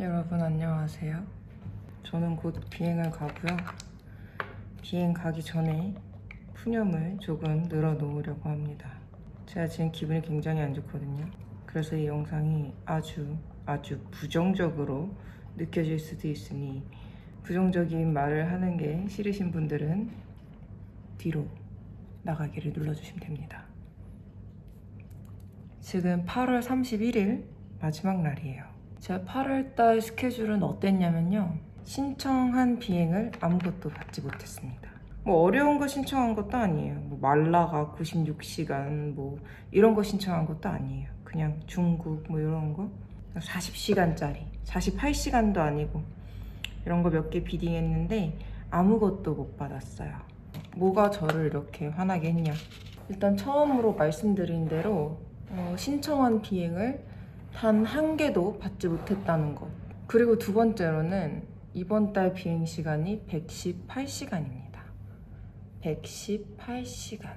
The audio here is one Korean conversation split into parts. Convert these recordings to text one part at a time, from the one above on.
여러분 안녕하세요. 저는 곧 비행을 가고요. 비행 가기 전에 푸념을 조금 늘어 놓으려고 합니다. 제가 지금 기분이 굉장히 안 좋거든요. 그래서 이 영상이 아주 아주 부정적으로 느껴질 수도 있으니 부정적인 말을 하는 게 싫으신 분들은 뒤로 나가기를 눌러주시면 됩니다. 지금 8월 31일 마지막 날이에요. 제가 8월달 스케줄은 어땠냐면요. 신청한 비행을 아무것도 받지 못했습니다. 뭐 어려운 거 신청한 것도 아니에요. 뭐 말라가 96시간 뭐 이런 거 신청한 것도 아니에요. 그냥 중국 뭐 이런 거 40시간짜리 48시간도 아니고 이런 거 몇 개 비딩했는데 아무것도 못 받았어요. 뭐가 저를 이렇게 화나게 했냐? 일단 처음으로 말씀드린 대로 어, 신청한 비행을 단 한 개도 받지 못했다는 것. 그리고 두 번째로는 이번 달 비행 시간이 118시간입니다. 118시간.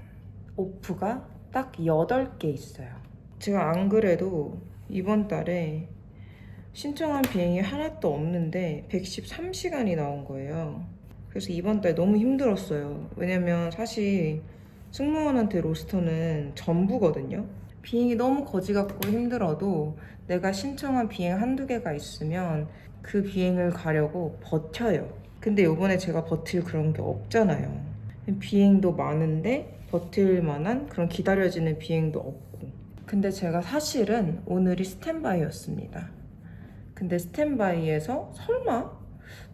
오프가 딱 8개 있어요. 제가 안 그래도 이번 달에 신청한 비행이 하나도 없는데 113시간이 나온 거예요. 그래서 이번 달 너무 힘들었어요. 왜냐면 사실 승무원한테 로스터는 전부거든요. 비행이 너무 거지 같고 힘들어도 내가 신청한 비행 한두 개가 있으면 그 비행을 가려고 버텨요. 근데 요번에 제가 버틸 그런 게 없잖아요. 비행도 많은데 버틸 만한 그런 기다려지는 비행도 없고. 근데 제가 사실은 오늘이 스탠바이였습니다. 근데 스탠바이에서 설마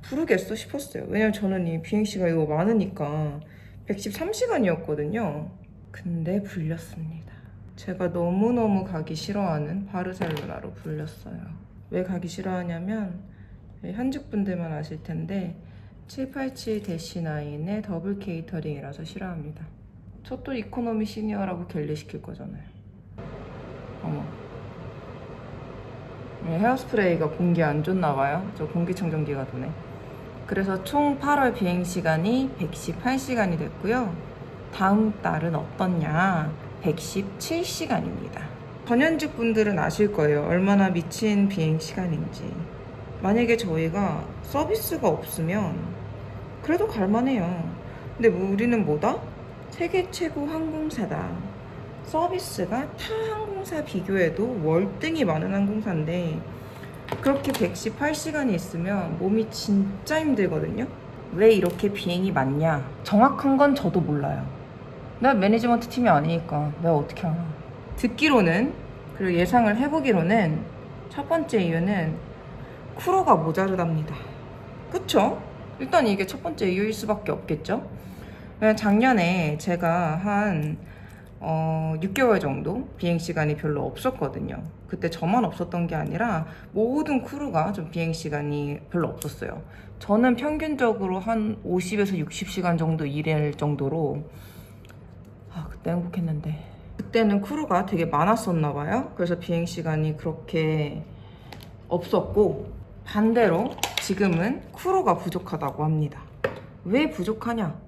부르겠어 싶었어요. 왜냐면 저는 이 비행 시간이 너무 많으니까 113시간이었거든요. 근데 불렸습니다. 제가 너무너무 가기 싫어하는 바르셀로나로 불렸어요. 왜 가기 싫어하냐면 현직 분들만 아실 텐데 787-9의 더블 케이터링이라서 싫어합니다. 저 또 이코노미 시니어라고 갤리시킬 거잖아요. 어머. 네, 헤어스프레이가 공기 안 좋나 봐요. 저 공기청정기가 도네. 그래서 총 8월 비행 시간이 118시간이 됐고요. 다음 달은 어떻냐? 117시간입니다. 전현직 분들은 아실 거예요. 얼마나 미친 비행 시간인지. 만약에 저희가 서비스가 없으면 그래도 갈만해요. 근데 뭐 우리는 뭐다? 세계 최고 항공사다. 서비스가 타 항공사 비교해도 월등히 많은 항공사인데 그렇게 118시간이 있으면 몸이 진짜 힘들거든요. 왜 이렇게 비행이 많냐? 정확한 건 저도 몰라요. 나 매니지먼트 팀이 아니니까 내가 어떻게 알아? 듣기로는 그리고 예상을 해보기로는 첫 번째 이유는 크루가 모자르답니다. 그쵸? 일단 이게 첫 번째 이유일 수밖에 없겠죠? 작년에 제가 한 어, 6개월 정도 비행 시간이 별로 없었거든요. 그때 저만 없었던 게 아니라 모든 크루가 좀 비행 시간이 별로 없었어요. 저는 평균적으로 한 50에서 60시간 정도 일할 정도로 때 행복했는데. 그때는 크루가 되게 많았었나 봐요. 그래서 비행 시간이 그렇게 없었고 반대로 지금은 크루가 부족하다고 합니다. 왜 부족하냐?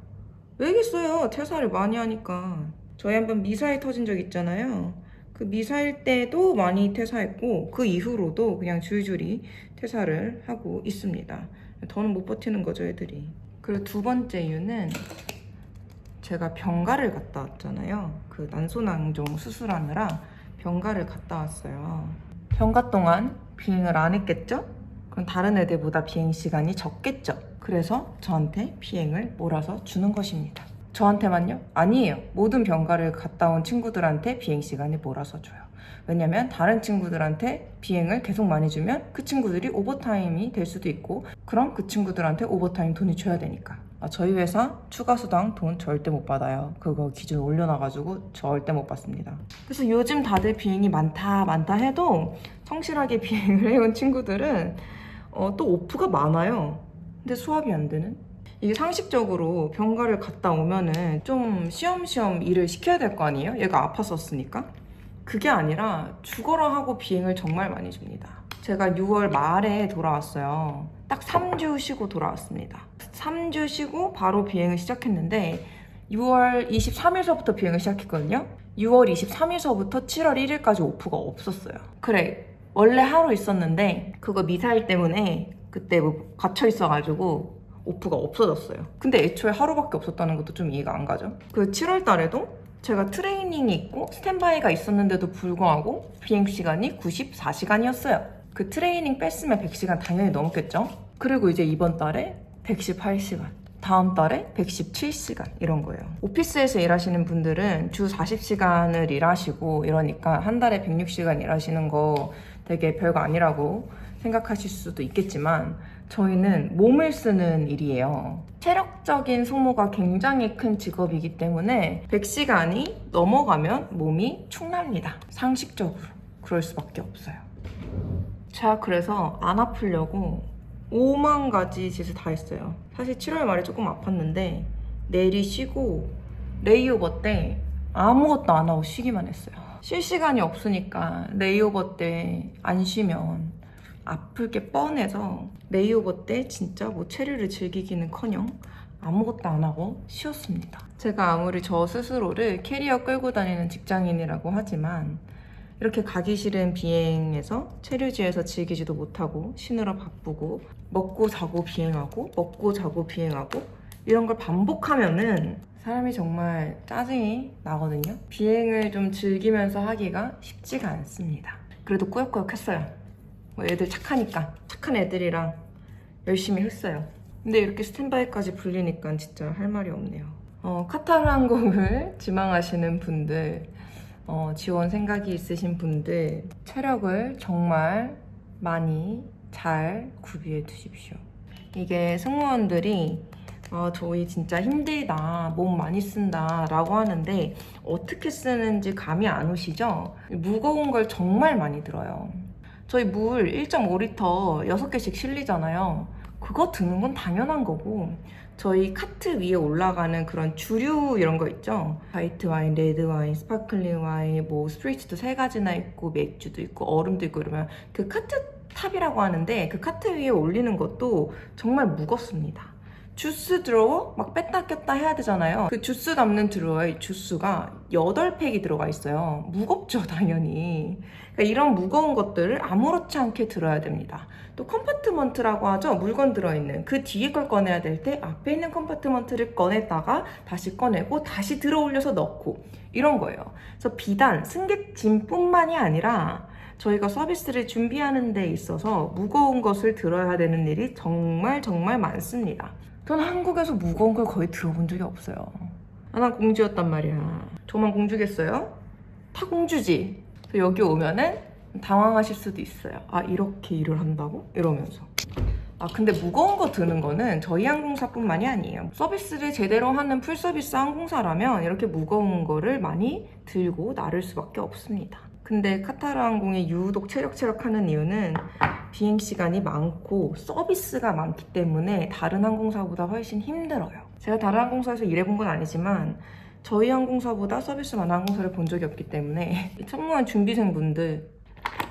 왜겠어요? 퇴사를 많이 하니까. 저희 한번 미사일 터진 적 있잖아요. 그 미사일 때도 많이 퇴사했고 그 이후로도 그냥 줄줄이 퇴사를 하고 있습니다. 더는 못 버티는 거죠, 애들이. 그리고 두 번째 이유는 제가 병가를 갔다 왔잖아요. 그 난소낭종 수술하느라 병가를 갔다 왔어요. 병가 동안 비행을 안 했겠죠? 그럼 다른 애들보다 비행 시간이 적겠죠? 그래서 저한테 비행을 몰아서 주는 것입니다. 저한테만요? 아니에요. 모든 병가를 갔다 온 친구들한테 비행 시간을 몰아서 줘요. 왜냐면 다른 친구들한테 비행을 계속 많이 주면 그 친구들이 오버타임이 될 수도 있고 그럼 그 친구들한테 오버타임 돈이 줘야 되니까. 아, 저희 회사 추가 수당 돈 절대 못 받아요. 그거 기준 올려놔가지고 절대 못 받습니다. 그래서 요즘 다들 비행이 많다 많다 해도 성실하게 비행을 해온 친구들은 어, 또 오프가 많아요. 근데 수합이 안 되는? 이게 상식적으로 병가를 갔다 오면은 좀 쉬엄쉬엄 일을 시켜야 될 거 아니에요? 얘가 아팠었으니까. 그게 아니라 죽어라 하고 비행을 정말 많이 줍니다. 제가 6월 말에 돌아왔어요. 딱 3주 쉬고 돌아왔습니다. 3주 쉬고 바로 비행을 시작했는데 6월 23일서부터 비행을 시작했거든요. 6월 23일서부터 7월 1일까지 오프가 없었어요. 그래, 원래 하루 있었는데 그거 미사일 때문에 그때 뭐 갇혀 있어가지고 오프가 없어졌어요. 근데 애초에 하루밖에 없었다는 것도 좀 이해가 안 가죠. 그 7월 달에도 제가 트레이닝이 있고 스탠바이가 있었는데도 불구하고 비행 시간이 94시간이었어요. 그 트레이닝 뺐으면 100시간 당연히 넘었겠죠. 그리고 이제 이번 달에 118시간. 다음 달에 117시간 이런 거예요. 오피스에서 일하시는 분들은 주 40시간을 일하시고 이러니까 한 달에 106시간 일하시는 거 되게 별거 아니라고 생각하실 수도 있겠지만 저희는 몸을 쓰는 일이에요. 체력적인 소모가 굉장히 큰 직업이기 때문에 100시간이 넘어가면 몸이 축납니다. 상식적으로 그럴 수밖에 없어요. 제가 그래서 안 아프려고 5만 가지 짓을 다 했어요. 사실 7월 말에 조금 아팠는데 내리 쉬고 레이오버 때 아무것도 안 하고 쉬기만 했어요. 쉴 시간이 없으니까 레이오버 때 안 쉬면 아플 게 뻔해서 레이오버 때 진짜 뭐 체류를 즐기기는커녕 아무것도 안 하고 쉬었습니다. 제가 아무리 저 스스로를 캐리어 끌고 다니는 직장인이라고 하지만 이렇게 가기 싫은 비행에서 체류지에서 즐기지도 못하고 쉬느라 바쁘고 먹고 자고 비행하고 먹고 자고 비행하고 이런 걸 반복하면은 사람이 정말 짜증이 나거든요. 비행을 좀 즐기면서 하기가 쉽지가 않습니다. 그래도 꾸역꾸역 했어요. 뭐 애들 착하니까 착한 애들이랑 열심히 했어요. 근데 이렇게 스탠바이까지 불리니까 진짜 할 말이 없네요. 어, 카타르 항공을 지망하시는 분들 어, 지원 생각이 있으신 분들 체력을 정말 많이 잘 구비해 두십시오. 이게 승무원들이 어, 저희 진짜 힘들다, 몸 많이 쓴다 라고 하는데 어떻게 쓰는지 감이 안 오시죠? 무거운 걸 정말 많이 들어요. 저희 물 1.5리터 6개씩 실리잖아요. 그거 드는 건 당연한 거고 저희 카트 위에 올라가는 그런 주류 이런 거 있죠. 화이트 와인, 레드 와인, 스파클링 와인, 뭐 스프리츠도 세 가지나 있고 맥주도 있고 얼음도 있고 이러면 그 카트 탑이라고 하는데 그 카트 위에 올리는 것도 정말 무겁습니다. 주스 드로워 막 뺐다 꼈다 해야 되잖아요. 그 주스 담는 드로워에 주스가 8팩이 들어가 있어요. 무겁죠, 당연히. 그러니까 이런 무거운 것들을 아무렇지 않게 들어야 됩니다. 또 컴파트먼트라고 하죠. 물건 들어있는. 그 뒤에 걸 꺼내야 될 때 앞에 있는 컴파트먼트를 꺼냈다가 다시 꺼내고 다시 들어 올려서 넣고 이런 거예요. 그래서 비단 승객짐뿐만이 아니라 저희가 서비스를 준비하는 데 있어서 무거운 것을 들어야 되는 일이 정말 정말 많습니다. 전 한국에서 무거운 걸 거의 들어본 적이 없어요. 아, 난 공주였단 말이야. 저만 공주겠어요? 다 공주지. 여기 오면은 당황하실 수도 있어요. 아, 이렇게 일을 한다고? 이러면서. 아, 근데 무거운 거 드는 거는 저희 항공사뿐만이 아니에요. 서비스를 제대로 하는 풀서비스 항공사라면 이렇게 무거운 거를 많이 들고 나를 수밖에 없습니다. 근데 카타르 항공이 유독 체력체력 하는 이유는 비행 시간이 많고 서비스가 많기 때문에 다른 항공사보다 훨씬 힘들어요. 제가 다른 항공사에서 일해본 건 아니지만 저희 항공사보다 서비스 많은 항공사를 본 적이 없기 때문에 청무한 준비생분들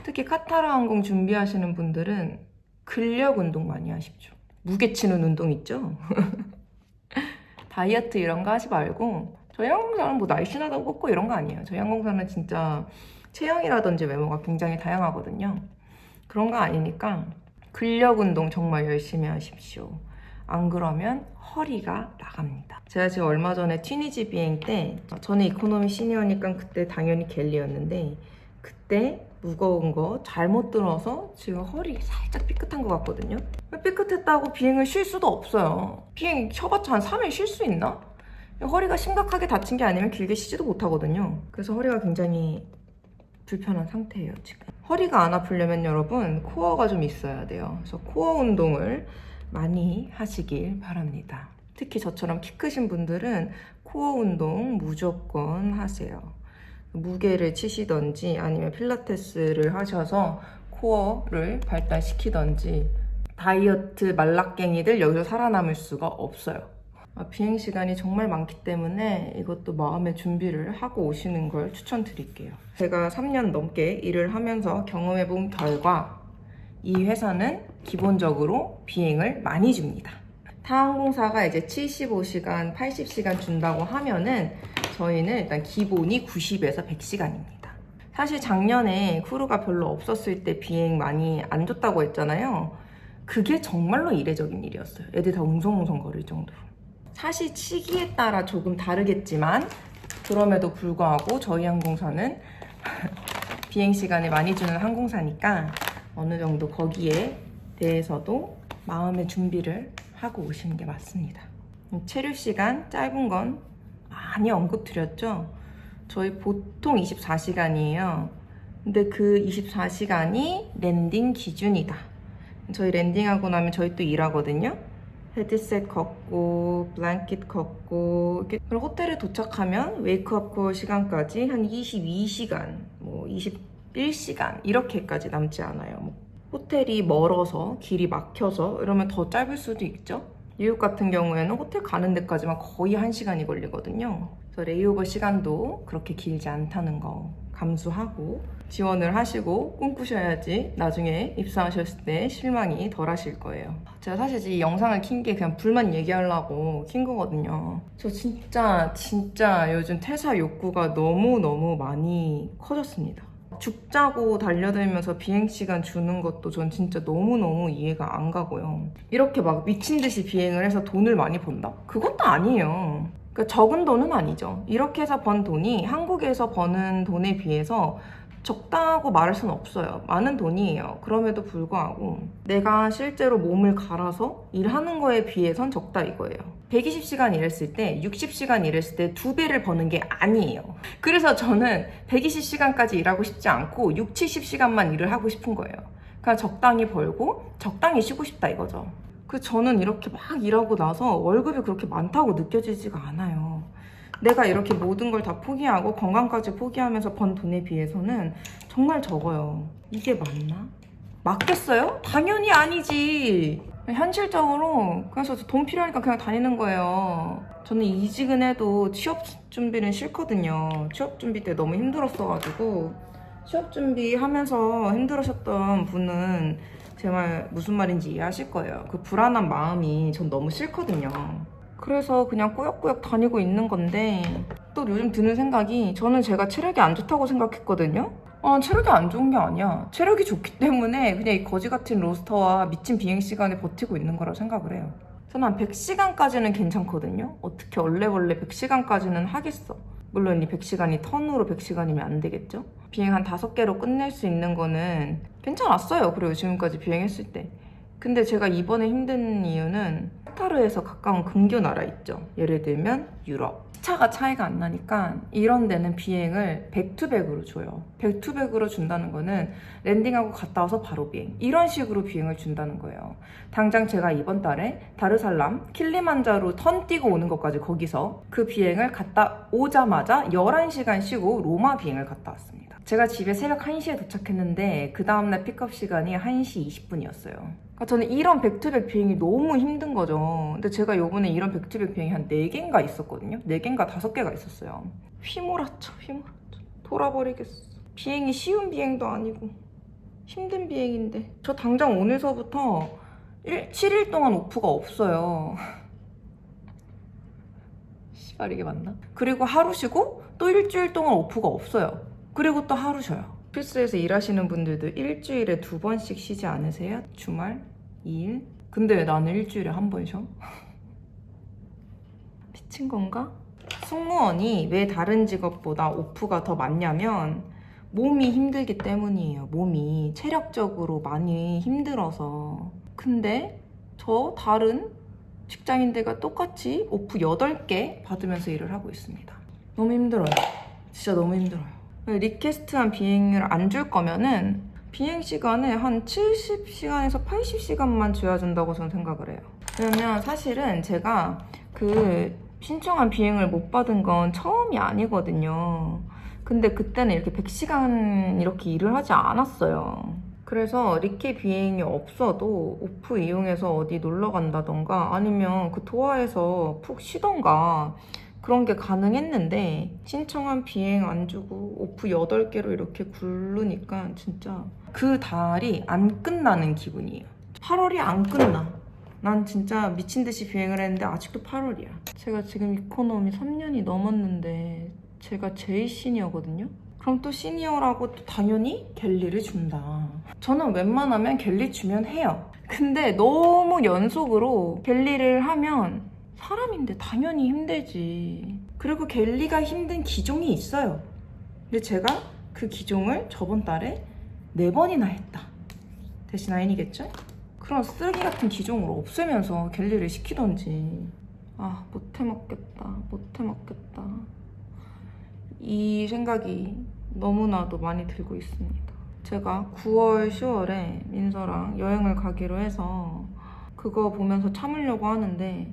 특히 카타르 항공 준비하시는 분들은 근력 운동 많이 하십시오. 무게 치는 운동 있죠? 다이어트 이런 거 하지 말고 저희 항공사는 뭐 날씬하다고 꽂고 이런 거 아니에요. 저희 항공사는 진짜 체형이라든지 외모가 굉장히 다양하거든요. 그런 거 아니니까 근력 운동 정말 열심히 하십시오. 안 그러면 허리가 나갑니다. 제가 지금 얼마 전에 튀니지 비행 때 저는 이코노미 시니어니까 그때 당연히 갤리였는데 그때 무거운 거 잘못 들어서 지금 허리 살짝 삐끗한 것 같거든요. 삐끗했다고 비행을 쉴 수도 없어요. 비행 쉬어봤자 한 3일 쉴 수 있나? 허리가 심각하게 다친 게 아니면 길게 쉬지도 못하거든요. 그래서 허리가 굉장히 불편한 상태예요, 지금. 허리가 안 아프려면 여러분, 코어가 좀 있어야 돼요. 그래서 코어 운동을 많이 하시길 바랍니다. 특히 저처럼 키 크신 분들은 코어 운동 무조건 하세요. 무게를 치시던지 아니면 필라테스를 하셔서 코어를 발달시키던지 다이어트 말라깽이들 여기서 살아남을 수가 없어요. 아, 비행 시간이 정말 많기 때문에 이것도 마음의 준비를 하고 오시는 걸 추천드릴게요. 제가 3년 넘게 일을 하면서 경험해 본 결과 이 회사는 기본적으로 비행을 많이 줍니다. 타 항공사가 이제 75시간, 80시간 준다고 하면은 저희는 일단 기본이 90에서 100시간입니다. 사실 작년에 크루가 별로 없었을 때 비행 많이 안 좋다고 했잖아요. 그게 정말로 이례적인 일이었어요. 애들 다 웅성웅성 거릴 정도로. 사실 시기에 따라 조금 다르겠지만 그럼에도 불구하고 저희 항공사는 비행 시간을 많이 주는 항공사니까 어느 정도 거기에 대해서도 마음의 준비를 하고 오시는 게 맞습니다. 체류 시간 짧은 건 많이 언급드렸죠. 저희 보통 24시간이에요. 근데 그 24시간이 랜딩 기준이다. 저희 랜딩하고 나면 저희 또 일하거든요. 헤드셋 걷고, 블랭킷 걷고. 그리고 호텔에 도착하면 웨이크업 콜 시간까지 한 22시간, 뭐 21시간 이렇게까지 남지 않아요. 뭐 호텔이 멀어서 길이 막혀서 이러면 더 짧을 수도 있죠. 뉴욕 같은 경우에는 호텔 가는 데까지만 거의 1시간이 걸리거든요. 그래서 레이오버 시간도 그렇게 길지 않다는 거 감수하고 지원을 하시고 꿈꾸셔야지 나중에 입사하셨을 때 실망이 덜 하실 거예요. 제가 사실 이 영상을 킨 게 그냥 불만 얘기하려고 킨 거거든요. 저 진짜 진짜 요즘 퇴사 욕구가 너무너무 많이 커졌습니다. 죽자고 달려들면서 비행시간 주는 것도 전 진짜 너무너무 이해가 안 가고요. 이렇게 막 미친 듯이 비행을 해서 돈을 많이 번다? 그것도 아니에요. 그러니까 적은 돈은 아니죠. 이렇게 해서 번 돈이 한국에서 버는 돈에 비해서 적다고 말할 수는 없어요. 많은 돈이에요. 그럼에도 불구하고 내가 실제로 몸을 갈아서 일하는 거에 비해선 적다 이거예요. 120시간 일했을 때 60시간 일했을 때 두 배를 버는 게 아니에요. 그래서 저는 120시간까지 일하고 싶지 않고 6, 70시간만 일을 하고 싶은 거예요. 그냥 적당히 벌고 적당히 쉬고 싶다 이거죠. 그 저는 이렇게 막 일하고 나서 월급이 그렇게 많다고 느껴지지가 않아요. 내가 이렇게 모든 걸 다 포기하고 건강까지 포기하면서 번 돈에 비해서는 정말 적어요. 이게 맞나? 맞겠어요? 당연히 아니지. 현실적으로 그래서 돈 필요하니까 그냥 다니는 거예요. 저는 이직은 해도 취업 준비는 싫거든요. 취업 준비 때 너무 힘들었어가지고 취업 준비하면서 힘들으셨던 분은 제 말 무슨 말인지 이해하실 거예요. 그 불안한 마음이 전 너무 싫거든요. 그래서 그냥 꾸역꾸역 다니고 있는 건데 또 요즘 드는 생각이 저는 제가 체력이 안 좋다고 생각했거든요. 아, 체력이 안 좋은 게 아니야. 체력이 좋기 때문에 그냥 이 거지 같은 로스터와 미친 비행 시간에 버티고 있는 거라고 생각을 해요. 저는 한 100시간까지는 괜찮거든요. 어떻게 얼레벌레 100시간까지는 하겠어. 물론 이 100시간이 턴으로 100시간이면 안 되겠죠? 비행 한 5개로 끝낼 수 있는 거는 괜찮았어요. 그리고 지금까지 비행했을 때. 근데 제가 이번에 힘든 이유는 카타르에서 가까운 근교 나라 있죠. 예를 들면 유럽. 차가 차이가 안 나니까 이런 데는 비행을 백투백으로 줘요. 백투백으로 준다는 거는 랜딩하고 갔다 와서 바로 비행. 이런 식으로 비행을 준다는 거예요. 당장 제가 이번 달에 다르살람, 킬리만자로 턴 뛰고 오는 것까지 거기서 그 비행을 갔다 오자마자 11시간 쉬고 로마 비행을 갔다 왔습니다. 제가 집에 새벽 1시에 도착했는데 그 다음날 픽업 시간이 1시 20분이었어요. 그러니까 저는 이런 백투백 비행이 너무 힘든 거죠. 근데 제가 요번에 이런 백투백 비행이 한 4개인가 있었거든요. 4개인가 5개가 있었어요. 휘몰아쳐, 휘몰아쳐. 돌아버리겠어. 비행이 쉬운 비행도 아니고 힘든 비행인데. 저 당장 오늘서부터 1, 7일 동안 오프가 없어요. 씨발 이게 맞나? 그리고 하루 쉬고 또 일주일 동안 오프가 없어요. 그리고 또 하루 쉬어요. 오피스에서 일하시는 분들도 일주일에 두 번씩 쉬지 않으세요? 주말? 2일? 근데 왜 나는 일주일에 한 번 쉬어? 미친 건가? 승무원이 왜 다른 직업보다 오프가 더 많냐면 몸이 힘들기 때문이에요. 몸이 체력적으로 많이 힘들어서. 근데 저 다른 직장인들과 똑같이 오프 8개 받으면서 일을 하고 있습니다. 너무 힘들어요. 진짜 너무 힘들어요. 리퀘스트한 비행을 안 줄 거면은 비행 시간을 한 70시간에서 80시간만 줘야 된다고 저는 생각을 해요. 왜냐면 사실은 제가 그 신청한 비행을 못 받은 건 처음이 아니거든요. 근데 그때는 이렇게 100시간 이렇게 일을 하지 않았어요. 그래서 리케 비행이 없어도 오프 이용해서 어디 놀러 간다던가 아니면 그 도하에서 푹 쉬던가 그런 게 가능했는데 신청한 비행 안 주고 오프 8개로 이렇게 굴르니까 진짜 그 달이 안 끝나는 기분이에요. 8월이 안 끝나. 난 진짜 미친 듯이 비행을 했는데 아직도 8월이야. 제가 지금 이코노미 3년이 넘었는데 제가 제일 시니어거든요. 그럼 또 시니어라고 또 당연히 갤리를 준다. 저는 웬만하면 갤리 주면 해요. 근데 너무 연속으로 갤리를 하면 사람인데 당연히 힘들지. 그리고 갤리가 힘든 기종이 있어요. 근데 제가 그 기종을 저번 달에 네 번이나 했다. 대신 아인이겠죠? 그런 쓰레기 같은 기종으로 없애면서 갤리를 시키던지. 아, 못해 먹겠다. 못해 먹겠다. 이 생각이 너무나도 많이 들고 있습니다. 제가 9월, 10월에 민서랑 여행을 가기로 해서 그거 보면서 참으려고 하는데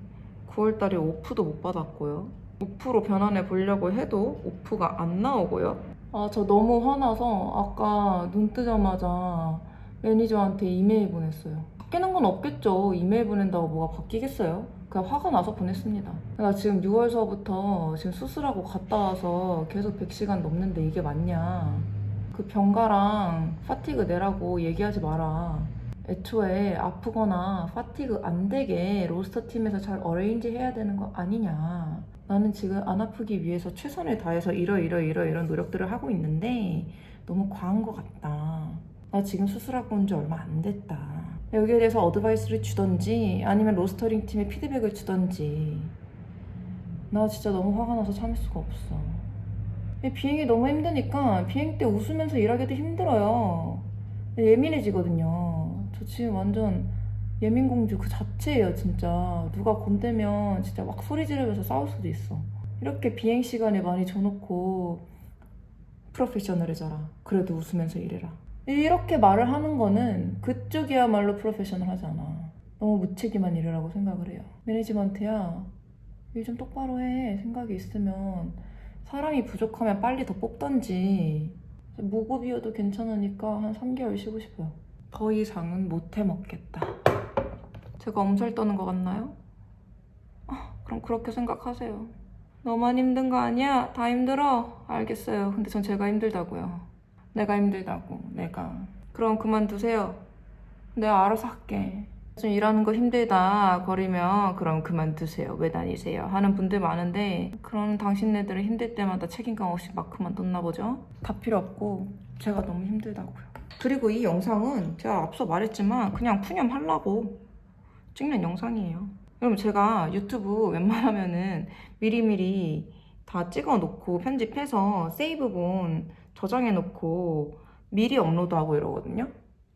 9월 달에 오프도 못 받았고요. 오프로 변환해 보려고 해도 오프가 안 나오고요. 아, 저 너무 화나서 아까 눈 뜨자마자 매니저한테 이메일 보냈어요. 바뀌는 건 없겠죠. 이메일 보낸다고 뭐가 바뀌겠어요? 그냥 화가 나서 보냈습니다. 나 지금 6월서부터 지금 수술하고 갔다 와서 계속 100시간 넘는데 이게 맞냐. 그 병가랑 파티그 내라고 얘기하지 마라. 애초에 아프거나 파티그 안 되게 로스터 팀에서 잘 어레인지 해야 되는 거 아니냐. 나는 지금 안 아프기 위해서 최선을 다해서 이러 이러 이러 이런 노력들을 하고 있는데 너무 과한 것 같다. 나 지금 수술하고 온 지 얼마 안 됐다. 여기에 대해서 어드바이스를 주던지 아니면 로스터링 팀에 피드백을 주던지 나 진짜 너무 화가 나서 참을 수가 없어. 이 비행이 너무 힘드니까 비행 때 웃으면서 일하기도 힘들어요. 예민해지거든요. 저 지금 완전 예민공주 그 자체예요, 진짜. 누가 건들면 진짜 막 소리 지르면서 싸울 수도 있어. 이렇게 비행 시간에 많이 줘놓고 프로페셔널해져라. 그래도 웃으면서 일해라. 이렇게 말을 하는 거는 그쪽이야말로 프로페셔널하지 않아. 너무 무책임한 일이라고 생각을 해요. 매니지먼트야, 일 좀 똑바로 해. 생각이 있으면 사람이 부족하면 빨리 더 뽑던지 무급이어도 괜찮으니까 한 3개월 쉬고 싶어요. 더 이상은 못 해 먹겠다. 제가 엄살 떠는 것 같나요? 아, 그럼 그렇게 생각하세요. 너만 힘든 거 아니야? 다 힘들어? 알겠어요. 근데 전 제가 힘들다고요. 내가 힘들다고, 내가. 그럼 그만두세요. 내가 알아서 할게. 좀 일하는 거 힘들다 거리면 그럼 그만두세요. 왜 다니세요? 하는 분들 많은데 그런 당신네들은 힘들 때마다 책임감 없이 막 그만뒀나 보죠? 다 필요 없고 제가 너무 힘들다고요. 그리고 이 영상은 제가 앞서 말했지만 그냥 푸념 하려고 찍는 영상이에요. 여러분 제가 유튜브 웬만하면은 미리미리 다 찍어 놓고 편집해서 세이브본 저장해 놓고 미리 업로드하고 이러거든요.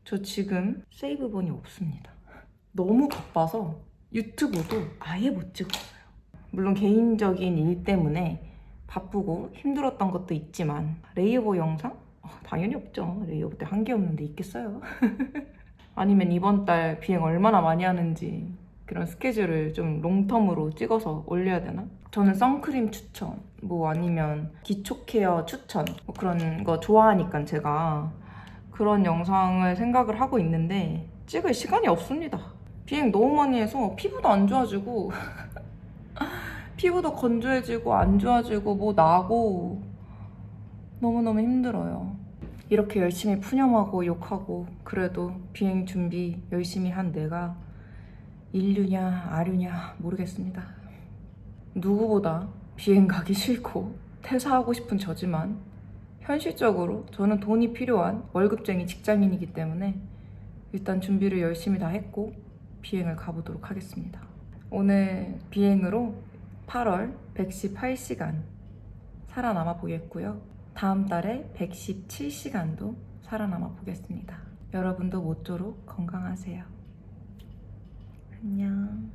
저 지금 세이브본이 없습니다. 너무 바빠서 유튜브도 아예 못 찍었어요. 물론 개인적인 일 때문에 바쁘고 힘들었던 것도 있지만 레이오버 영상? 어, 당연히 없죠. 레이오버 때한 개 없는데 있겠어요. 아니면 이번 달 비행 얼마나 많이 하는지 그런 스케줄을 좀 롱텀으로 찍어서 올려야 되나? 저는 선크림 추천, 뭐 아니면 기초 케어 추천, 뭐 그런 거 좋아하니까 제가 그런 영상을 생각을 하고 있는데 찍을 시간이 없습니다. 비행 너무 많이 해서 피부도 안 좋아지고 피부도 건조해지고 안 좋아지고 뭐 나고 너무너무 힘들어요. 이렇게 열심히 푸념하고 욕하고 그래도 비행 준비 열심히 한 내가 인류냐 아류냐 모르겠습니다. 누구보다 비행 가기 싫고 퇴사하고 싶은 저지만 현실적으로 저는 돈이 필요한 월급쟁이 직장인이기 때문에 일단 준비를 열심히 다 했고 비행을 가보도록 하겠습니다. 오늘 비행으로 8월 118시간 살아남아 보겠고요. 다음 달에 117시간도 살아남아 보겠습니다. 여러분도 모쪼록 건강하세요. 안녕.